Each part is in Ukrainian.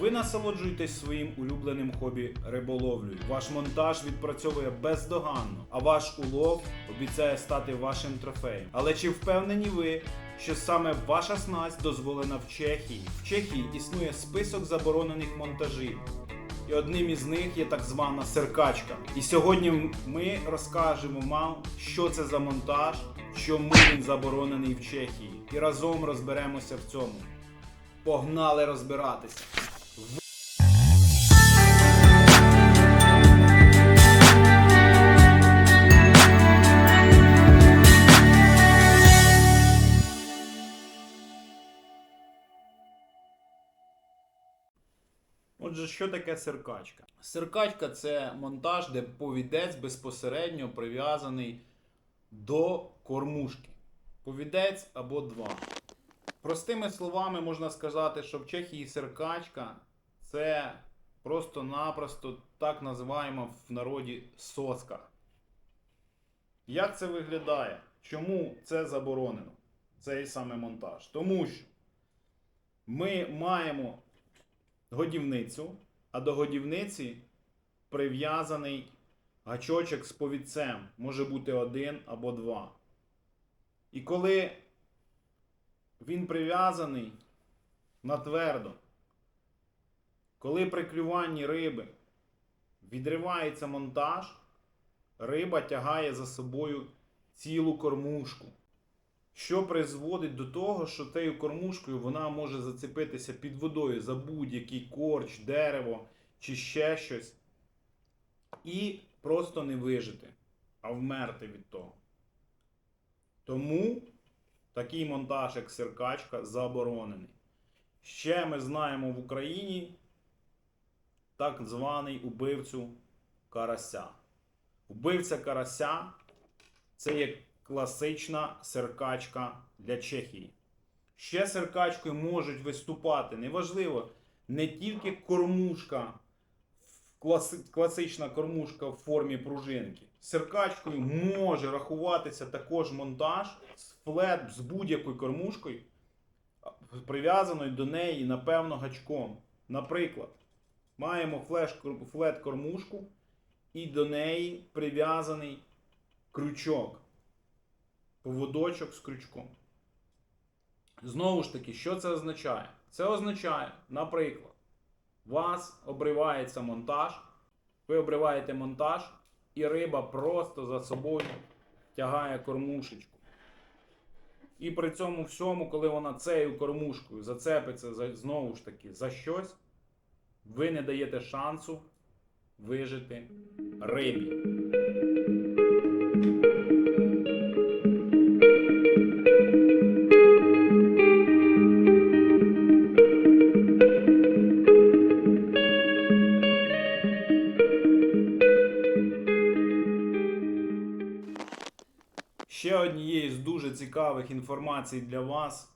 Ви насолоджуєтесь своїм улюбленим хобі риболовлею. Ваш монтаж відпрацьовує бездоганно, а ваш улов обіцяє стати вашим трофеєм. Але чи впевнені ви, що саме ваша снасть дозволена в Чехії? В Чехії існує список заборонених монтажів. І одним із них є так звана серкачка. І сьогодні ми розкажемо вам, що це за монтаж, чому він заборонений в Чехії. І разом розберемося в цьому. Погнали розбиратися. Отже, що таке серкачка? Серкачка це монтаж, де повідець безпосередньо прив'язаний до кормушки. Повідець або два. Простими словами можна сказати, що в Чехії серкачка це просто-напросто так називаємо в народі соска. Як це виглядає? Чому це заборонено? Цей саме монтаж? Тому що ми маємо годівницю, а до годівниці прив'язаний гачочок з повідцем. Може бути один або два. І коли він прив'язаний на твердо, коли при клюванні риби відривається монтаж, риба тягає за собою цілу кормушку. Що призводить до того, що тією кормушкою вона може зацепитися під водою за будь-який корч, дерево чи ще щось, і просто не вижити, а вмерти від того. Тому такий монтаж, як сиркачка, заборонений. Ще ми знаємо в Україні так званий убивцю карася. Убивця карася це є класична серкачка для Чехії. Ще серкачкою можуть виступати, неважливо, не тільки кормушка, класи- класична кормушка в формі пружинки. Серкачкою може рахуватися також монтаж з флет з будь-якою кормушкою, прив'язаною до неї, напевно, гачком. Наприклад, маємо флет-кормушку і до неї прив'язаний крючок поводочок з крючком. Знову ж таки, що це означає? Це означає, наприклад, у вас обривається монтаж, ви обриваєте монтаж, і риба просто за собою тягає кормушечку. І при цьому всьому, коли вона цією кормушкою зацепиться за, знову ж таки за щось, ви не даєте шансу вижити рибі. Цікавих інформацій для вас.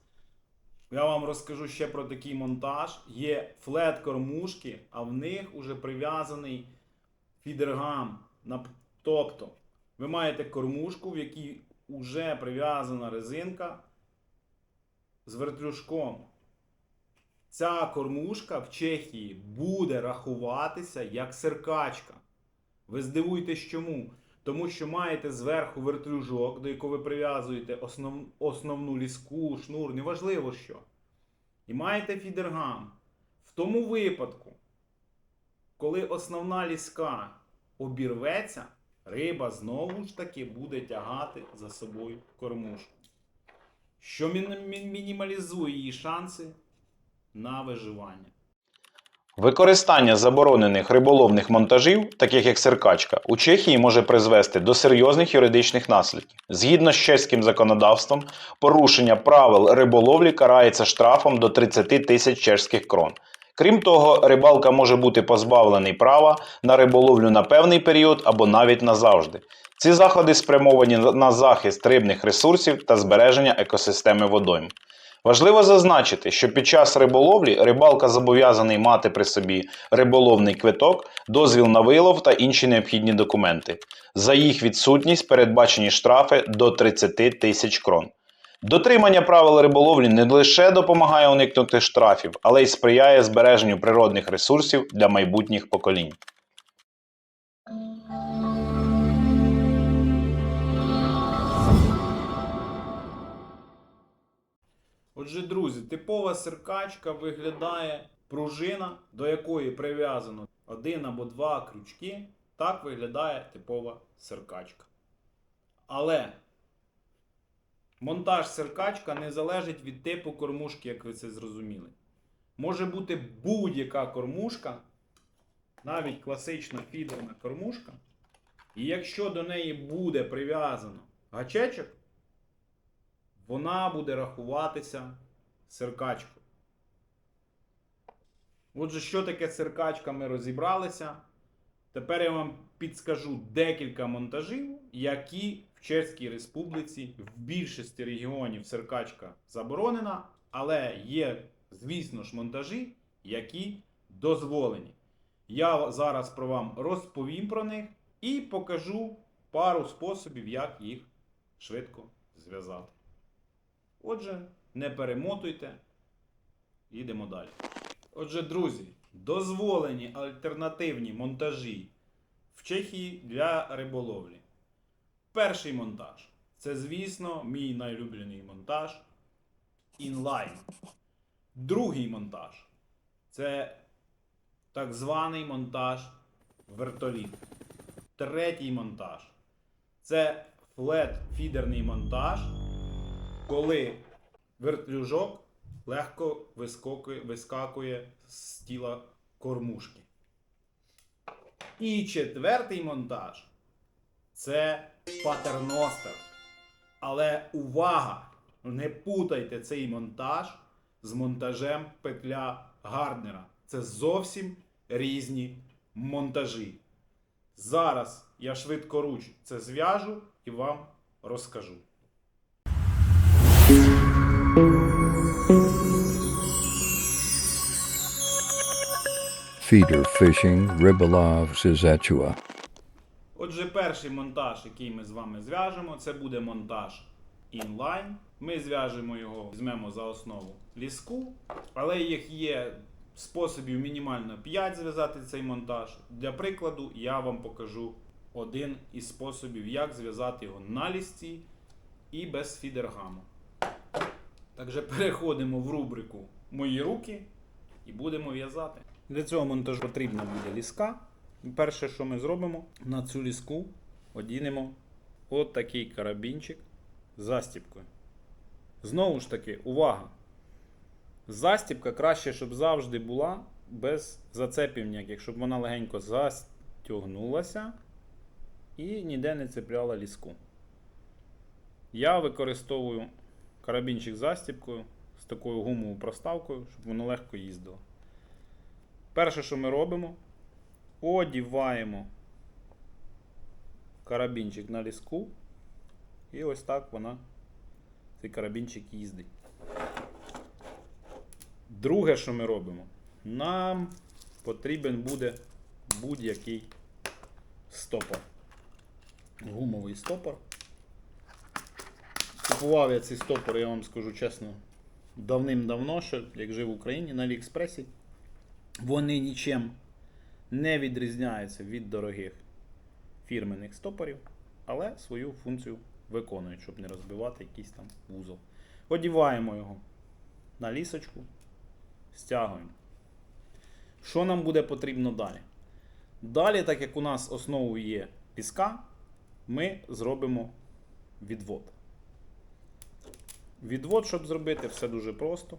Я вам розкажу ще про такий монтаж. Є флет-кормушки, а в них уже прив'язаний фідергам. Тобто, ви маєте кормушку, в якій вже прив'язана резинка з вертлюжком. Ця кормушка в Чехії буде рахуватися як серкачка. Ви здивуєтесь чому? Тому що маєте зверху вертлюжок, до якого ви прив'язуєте основ, основну ліску, шнур, неважливо що. І маєте фідергам. В тому випадку, коли основна ліска обірветься, риба знову ж таки буде тягати за собою кормушку. Що мін- мін- мінімалізує її шанси на виживання. Використання заборонених риболовних монтажів, таких як серкачка, у Чехії може призвести до серйозних юридичних наслідків. Згідно з чеським законодавством, порушення правил риболовлі карається штрафом до 30 тисяч чешських крон. Крім того, рибалка може бути позбавлений права на риболовлю на певний період або навіть назавжди. Ці заходи спрямовані на захист рибних ресурсів та збереження екосистеми водойм. Важливо зазначити, що під час риболовлі рибалка зобов'язаний мати при собі риболовний квиток, дозвіл на вилов та інші необхідні документи. За їх відсутність передбачені штрафи до 30 тисяч крон. Дотримання правил риболовлі не лише допомагає уникнути штрафів, але й сприяє збереженню природних ресурсів для майбутніх поколінь. Отже, друзі, типова сиркачка виглядає пружина, до якої прив'язано один або два крючки. Так виглядає типова сиркачка. Але монтаж сиркачка не залежить від типу кормушки, як ви це зрозуміли. Може бути будь-яка кормушка, навіть класична фідерна кормушка. І якщо до неї буде прив'язано гачечок, вона буде рахуватися сиркачкою. Отже, що таке сиркачка, ми розібралися. Тепер я вам підскажу декілька монтажів, які в Чеській Республіці в більшості регіонів сиркачка заборонена, але є, звісно ж, монтажі, які дозволені. Я зараз про вам розповім про них і покажу пару способів, як їх швидко зв'язати. Отже, не перемотуйте. Їдемо далі. Отже, друзі, дозволені альтернативні монтажі в Чехії для риболовлі. Перший монтаж. Це, звісно, мій найлюблений монтаж інлайн. Другий монтаж. Це так званий монтаж вертоліт. Третій монтаж. Це флет-фідерний монтаж коли вертлюжок легко вискокує, вискакує з тіла кормушки. І четвертий монтаж це патерностер. Але увага! Не путайте цей монтаж з монтажем петля Гарднера. Це зовсім різні монтажі. Зараз я швидкоруч це зв'яжу і вам розкажу. Feeder fishing, Ribolov, Zizachua. Отже, перший монтаж, який ми з вами зв'яжемо, це буде монтаж інлайн. Ми зв'яжемо його, візьмемо за основу ліску, але їх є способів мінімально 5 зв'язати цей монтаж. Для прикладу, я вам покажу один із способів, як зв'язати його на лісці і без фідергаму. Також переходимо в рубрику Мої руки і будемо в'язати. Для цього монтажу потрібна буде ліска. Перше, що ми зробимо, на цю ліску одінемо от карабінчик з застіпкою. Знову ж таки, увага! Застіпка краще, щоб завжди була без зацепів ніяких, щоб вона легенько застягнулася і ніде не цепляла ліску. Я використовую карабінчик з застіпкою з такою гумовою проставкою, щоб воно легко їздило. Перше, що ми робимо, одіваємо карабінчик на ліску. І ось так вона, цей карабінчик їздить. Друге, що ми робимо, нам потрібен буде будь-який стопор. Гумовий стопор. Купував я ці стопори, я вам скажу чесно, давним-давно, ще, як жив в Україні на Аліекспресі. Вони нічим не відрізняються від дорогих фірменних стопорів, але свою функцію виконують, щоб не розбивати якийсь там вузол. Одіваємо його на лісочку, стягуємо. Що нам буде потрібно далі? Далі, так як у нас основою є піска, ми зробимо відвод. Відвод, щоб зробити, все дуже просто.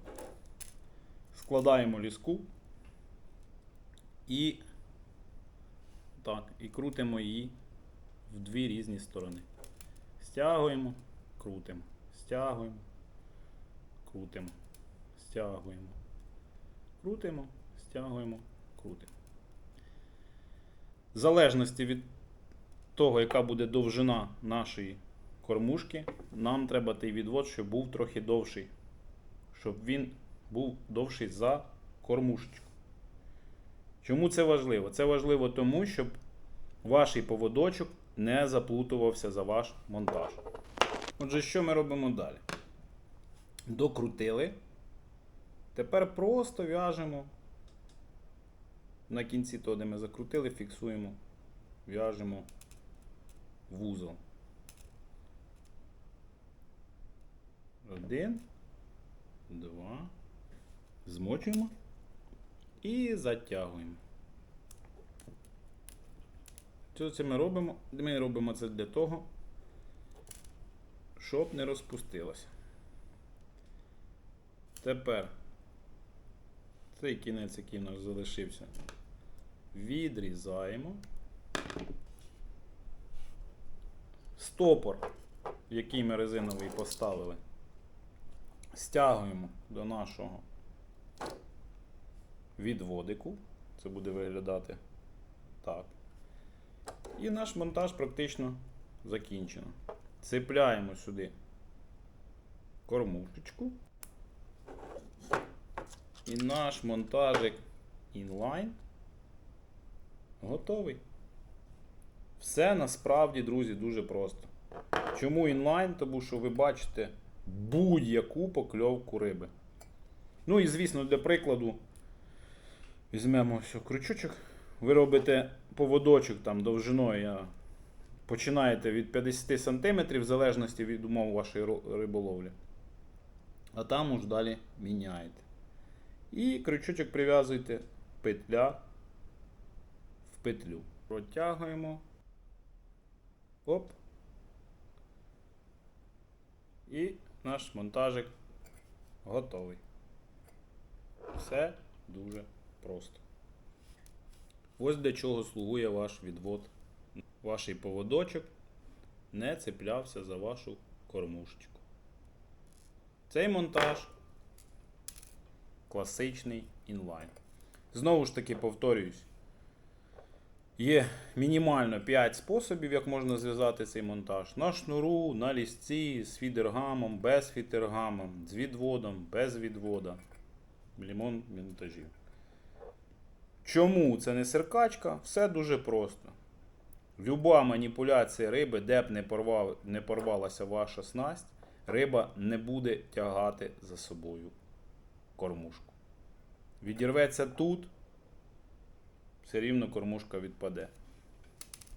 Складаємо ліску і так, і крутимо її в дві різні сторони. Стягуємо, крутимо, стягуємо, крутимо, стягуємо, крутимо, стягуємо, крутимо. В залежності від того, яка буде довжина нашої кормушки, нам треба той відвод, щоб був трохи довший. Щоб він був довший за кормушечку. Чому це важливо? Це важливо тому, щоб ваш поводочок не заплутувався за ваш монтаж. Отже, що ми робимо далі? Докрутили. Тепер просто в'яжемо. На кінці того, де ми закрутили, фіксуємо, в'яжемо вузол. Один, два. Змочуємо і затягуємо. Що це ми робимо? Ми робимо це для того, щоб не розпустилося. Тепер цей кінець, який в нас залишився, відрізаємо. Стопор, який ми резиновий поставили, стягуємо до нашого відводику. Це буде виглядати так. І наш монтаж практично закінчено. Цепляємо сюди кормушечку. І наш монтажик інлайн готовий. Все насправді, друзі, дуже просто. Чому інлайн? Тому що ви бачите будь-яку покльовку риби. Ну і звісно, для прикладу, візьмемо ось крючочок. Ви робите поводочок там довжиною. Починаєте від 50 см, в залежності від умов вашої риболовлі. А там уж далі міняєте. І крючочок прив'язуєте петля в петлю. Протягуємо. Оп. І наш монтажик готовий. Все дуже просто. Ось для чого слугує ваш відвод. Ваш поводочок не цеплявся за вашу кормушечку. Цей монтаж класичний інлайн. Знову ж таки повторююсь. Є мінімально 5 способів, як можна зв'язати цей монтаж. На шнуру, на лісці, з фідергамом, без фідергамом, з відводом, без відвода. Лімон монтажів. Чому це не серкачка? Все дуже просто. Люба маніпуляція риби, де б не, порвав, не порвалася ваша снасть, риба не буде тягати за собою кормушку. Відірветься тут, все рівно кормушка відпаде.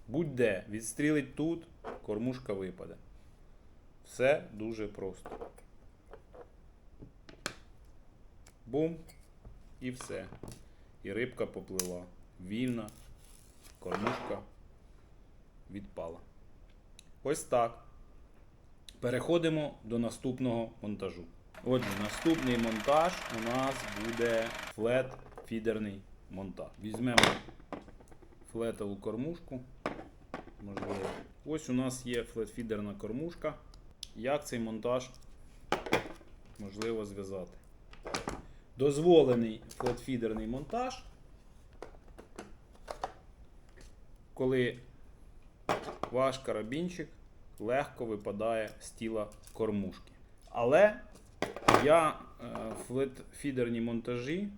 Будь-де, відстрілить тут, кормушка випаде. Все дуже просто. Бум. І все. І рибка поплила. Вільна. Кормушка відпала. Ось так. Переходимо до наступного монтажу. Отже, наступний монтаж у нас буде флет-фідерний монтаж. Візьмемо флетову кормушку. Можливо. Ось у нас є флетфідерна кормушка. Як цей монтаж можливо зв'язати? Дозволений флетфідерний монтаж, коли ваш карабінчик легко випадає з тіла кормушки. Але я е, флетфідерні монтажі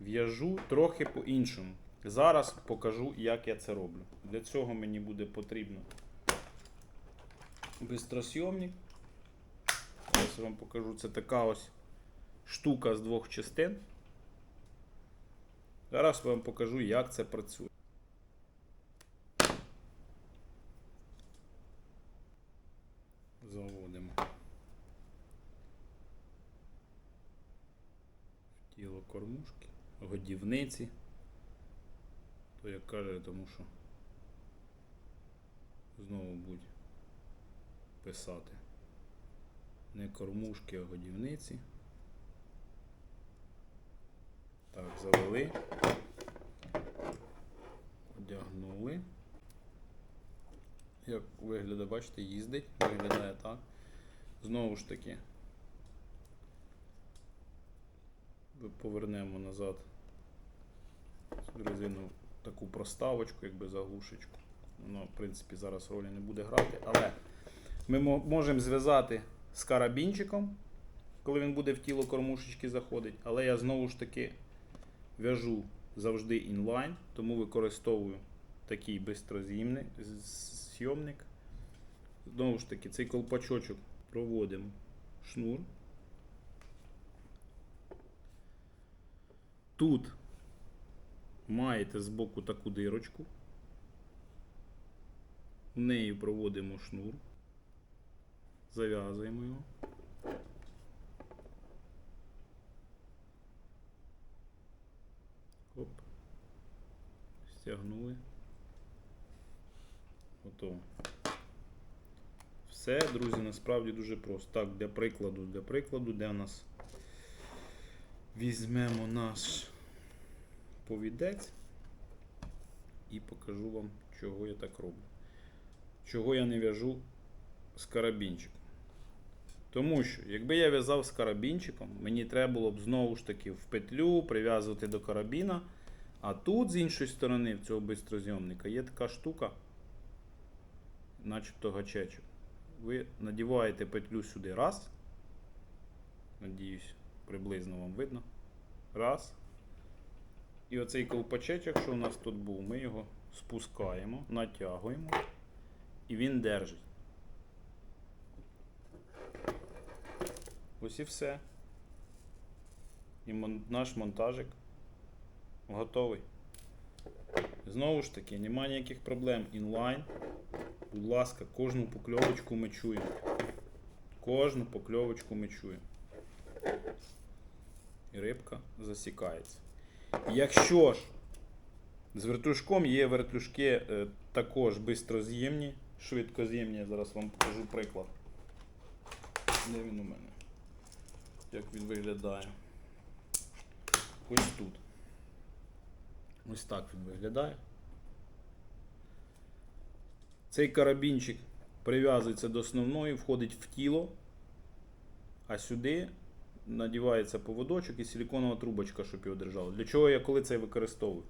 в'яжу трохи по-іншому. Зараз покажу, як я це роблю. Для цього мені буде потрібно бистросйомник. Зараз вам покажу. Це така ось штука з двох частин. Зараз вам покажу, як це працює. Заводимо. Тіло кормушки, годівниці. То як каже, тому що знову будь писати. Не кормушки, а годівниці. Так, завели. Одягнули. Як виглядає, бачите, їздить, виглядає так. Знову ж таки. Повернемо назад резину таку проставочку, якби заглушечку. Воно, в принципі, зараз ролі не буде грати, але ми можемо зв'язати з карабінчиком, коли він буде в тіло кормушечки заходить. Але я знову ж таки в'яжу завжди інлайн, тому використовую такий бистрозйомник. Знову ж таки, цей колпачочок проводимо шнур. Тут маєте збоку таку дирочку, в неї проводимо шнур, зав'язуємо його. Стягнули. Готово. Все, друзі, насправді дуже просто. Так, для прикладу, для прикладу, де у нас візьмемо наш повідець і покажу вам, чого я так роблю. Чого я не в'яжу з карабінчиком. Тому що, якби я в'язав з карабінчиком, мені треба було б знову ж таки в петлю прив'язувати до карабіна. А тут, з іншої сторони, в цього бистрозйомника, є така штука, начебто гачечок. Ви надіваєте петлю сюди раз. Надіюсь, приблизно вам видно. Раз. І оцей ковпачечок, що у нас тут був, ми його спускаємо, натягуємо, і він держить. Ось і все. І наш монтажик готовий. Знову ж таки, немає ніяких проблем. Інлайн. Будь ласка, кожну покльовочку ми чуємо. Кожну покльовочку ми чуємо. І рибка засікається. Якщо ж з вертушком є вертушки е, також бистроз'ємні, швидкоз'ємні, я зараз вам покажу приклад. Де він у мене? Як він виглядає? Ось тут. Ось так він виглядає. Цей карабінчик прив'язується до основної, входить в тіло, а сюди надівається поводочок і силіконова трубочка, щоб його держало. Для чого я коли це використовую?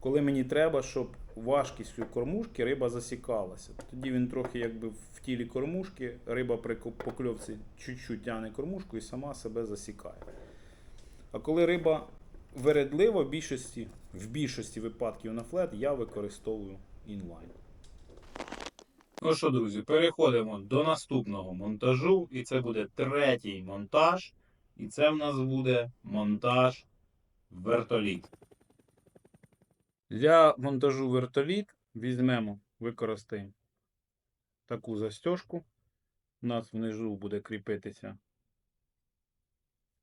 Коли мені треба, щоб важкістю кормушки риба засікалася. Тоді він трохи якби в тілі кормушки, риба при покльовці чуть-чуть тягне кормушку і сама себе засікає. А коли риба вередлива, в більшості, в більшості випадків на флет я використовую інлайн. Ну що, друзі, переходимо до наступного монтажу, і це буде третій монтаж. І це в нас буде монтаж вертоліт. Для монтажу вертоліт візьмемо, використаємо таку застежку. У нас внизу буде кріпитися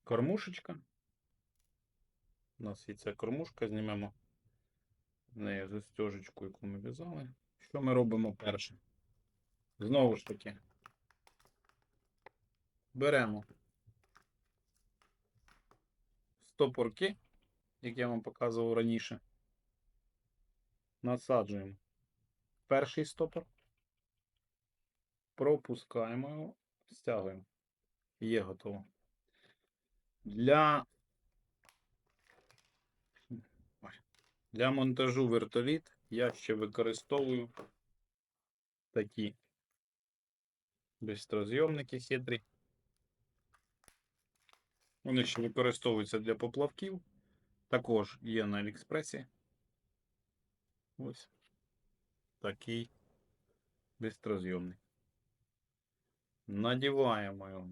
кормушечка. У нас є ця кормушка, знімемо з неї застежечку, яку ми в'язали. Що ми робимо перше? Знову ж таки, беремо стопорки, як я вам показував раніше. Насаджуємо перший стопор, пропускаємо його, стягуємо. Є готово. Для, для монтажу вертоліт я ще використовую такі бистрозйомники хитрі. Вони ще використовуються для поплавків. Також є на Аліекспресі. Ось такий бистрозйомник. Надіваємо його.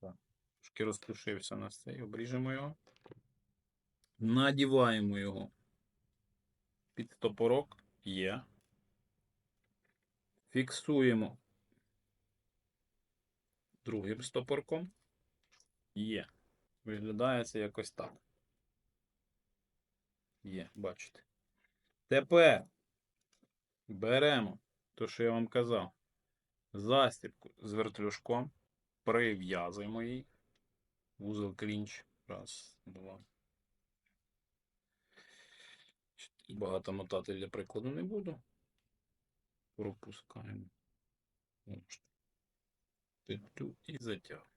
Так, трошки розтушився на цей, обріжемо його. Надіваємо його під стопорок. Є. Фіксуємо другим стопорком. Є. Виглядає це якось так. Є, бачите. Тепер беремо то, що я вам казав, застібку з вертлюжком, прив'язуємо її. Вузол клінч. Раз, два. Багато мотати для прикладу не буду. Пропускаємо. Петлю і затягуємо.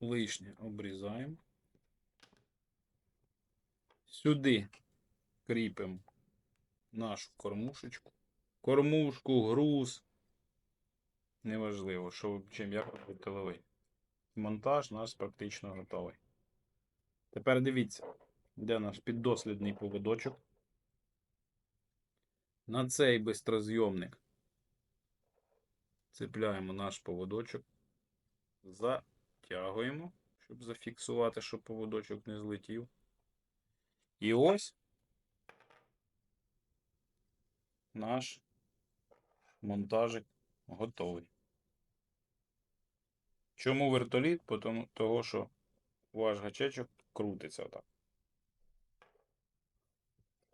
Лишнє обрізаємо. Сюди кріпимо нашу кормушечку. Кормушку, груз. Неважливо, що чим робити тиловий. Монтаж наш практично готовий. Тепер дивіться, де наш піддослідний поводочок. На цей бистрозйомник цепляємо наш поводочок, затягуємо, щоб зафіксувати, щоб поводочок не злетів. І ось наш монтажик готовий. Чому вертоліт? Тому, що ваш гачечок крутиться отак.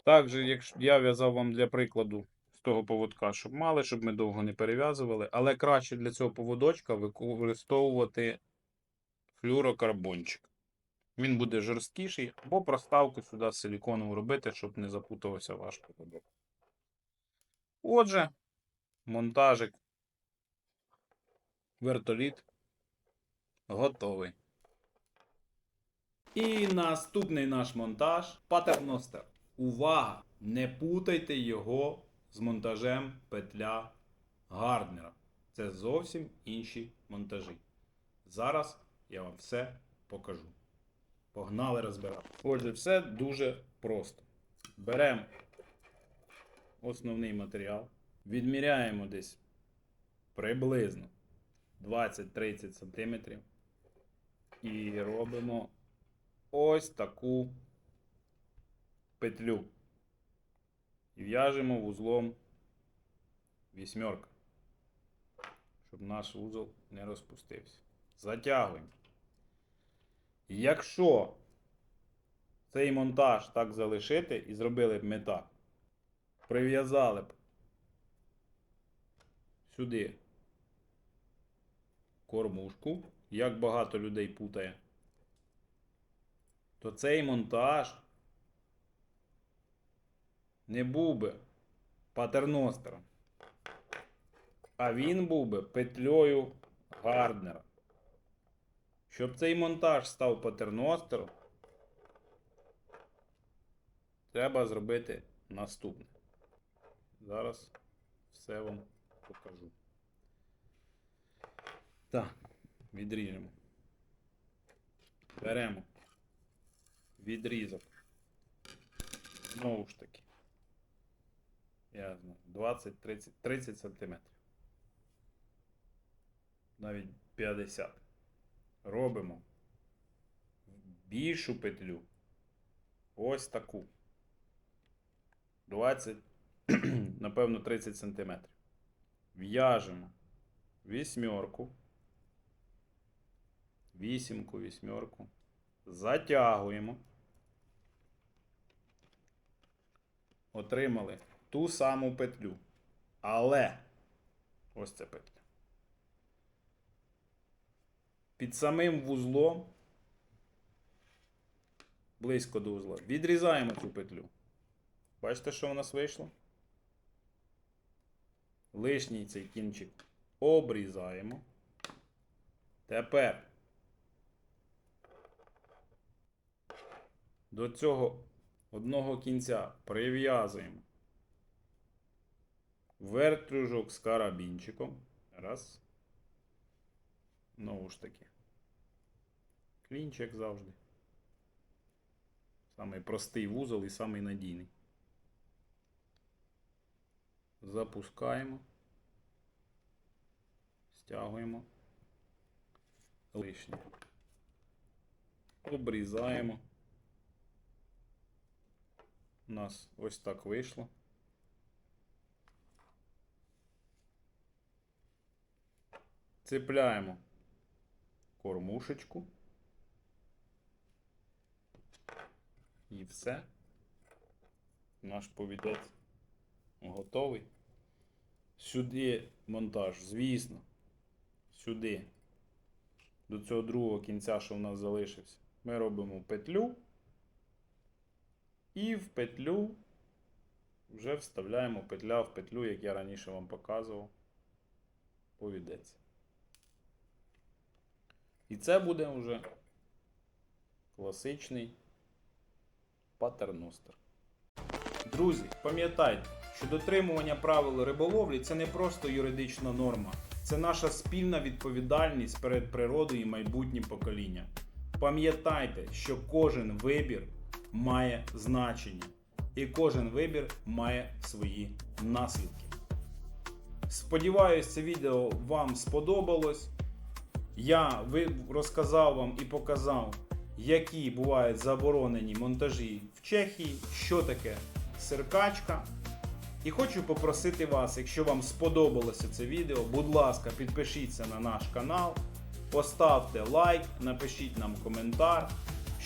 Також, якщо я в'язав вам для прикладу з того поводка, щоб мали, щоб ми довго не перев'язували, але краще для цього поводочка використовувати флюрокарбончик. Він буде жорсткіший, або проставку сюди силіконову робити, щоб не запутувався ваш поводок. Отже, монтажик вертоліт готовий. І наступний наш монтаж патерностер. Увага! Не путайте його з монтажем петля Гарднера. Це зовсім інші монтажі. Зараз я вам все покажу. Погнали розбирати. Отже, все дуже просто. Беремо основний матеріал, відміряємо десь приблизно 20-30 см і робимо ось таку петлю. І в'яжемо вузлом вісьмерка, щоб наш вузол не розпустився. Затягуємо. Якщо цей монтаж так залишити і зробили б ми так, прив'язали б сюди кормушку, як багато людей путає, то цей монтаж не був би патерностером, а він був би петлею Гарднера. Щоб цей монтаж став патерностером, треба зробити наступне. Зараз все вам покажу. Так, відріжемо. Беремо відрізок. Знову ж таки. Я знаю, 20-30 30 см. Навіть 50 робимо більшу петлю. Ось таку. 20, напевно, 30 см. В'яжемо вісьмерку. Вісімку, вісьмерку. Затягуємо. Отримали ту саму петлю. Але ось ця петля. Під самим вузлом, близько до вузла, відрізаємо цю петлю. Бачите, що у нас вийшло? Лишній цей кінчик обрізаємо. Тепер до цього одного кінця прив'язуємо вертрюжок з карабінчиком. Раз. Знову ж таки. Клінчик завжди. Самий простий вузол і самий надійний. Запускаємо. Стягуємо. Лишнє. Обрізаємо. У нас ось так вийшло. Цепляємо кормушечку. І все. Наш повідець готовий. Сюди монтаж, звісно. Сюди. До цього другого кінця, що в нас залишився, ми робимо петлю. І в петлю вже вставляємо петля в петлю, як я раніше вам показував. Повідець. І це буде вже класичний патерностер. Друзі, пам'ятайте, що дотримування правил риболовлі це не просто юридична норма, це наша спільна відповідальність перед природою і майбутнім поколінням. Пам'ятайте, що кожен вибір має значення, і кожен вибір має свої наслідки. Сподіваюсь, це відео вам сподобалось. Я розказав вам і показав, які бувають заборонені монтажі в Чехії, що таке серкачка. І хочу попросити вас, якщо вам сподобалося це відео, будь ласка, підпишіться на наш канал, поставте лайк, напишіть нам коментар,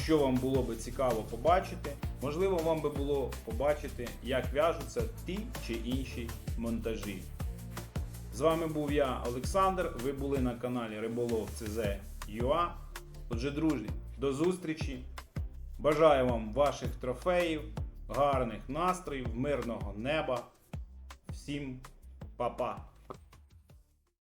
що вам було би цікаво побачити. Можливо, вам би було побачити, як в'яжуться ті чи інші монтажі. З вами був я, Олександр. Ви були на каналі Риболов CZ.ua. Отже, друзі, до зустрічі. Бажаю вам ваших трофеїв, гарних настроїв, мирного неба. Всім па-па!